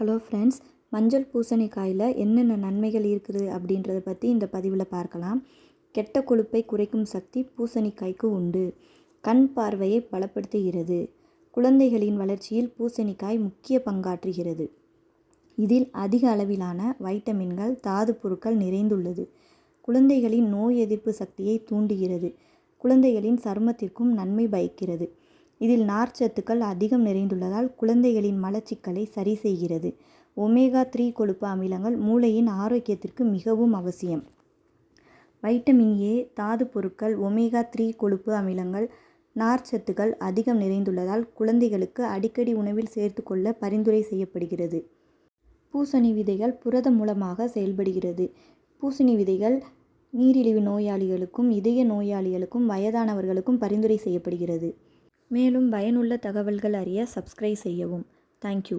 Hello friends மஞ்சள் பூசணிக்காயில் என்னென்ன நன்மைகள் இருக்குது அப்படின்றத பற்றி இந்த பதிவில் பார்க்கலாம். கெட்ட கொழுப்பை குறைக்கும் சக்தி பூசணிக்காய்க்கு உண்டு. கண் பார்வையை பலப்படுத்துகிறது. குழந்தைகளின் வளர்ச்சியில் பூசணிக்காய் முக்கிய பங்காற்றுகிறது. இதில் அதிக அளவிலான வைட்டமின்கள் தாது பொருட்கள் நிறைந்துள்ளது. குழந்தைகளின் நோய் எதிர்ப்பு சக்தியை தூண்டுகிறது. குழந்தைகளின் சருமத்திற்கும் நன்மை பயக்கிறது. இதில் நார்ச்சத்துக்கள் அதிகம் நிறைந்துள்ளதால் குழந்தைகளின் மலச்சிக்கலை சரி செய்கிறது. ஒமேகா த்ரீ கொழுப்பு அமிலங்கள் மூளையின் ஆரோக்கியத்திற்கு மிகவும் அவசியம். வைட்டமின் ஏ தாது பொருட்கள் ஒமேகா த்ரீ கொழுப்பு அமிலங்கள் நார்ச்சத்துக்கள் அதிகம் நிறைந்துள்ளதால் குழந்தைகளுக்கு அடிக்கடி உணவில் சேர்த்துக்கொள்ள பரிந்துரை செய்யப்படுகிறது. பூசணி விதைகள் புரதம் மூலமாக செயல்படுகிறது. பூசணி விதைகள் நீரிழிவு நோயாளிகளுக்கும் இதய நோயாளிகளுக்கும் வயதானவர்களுக்கும் பரிந்துரை செய்யப்படுகிறது. மேலும் பயனுள்ள தகவல்கள் அறிய சப்ஸ்கிரைப் செய்யவும். தேங்க்யூ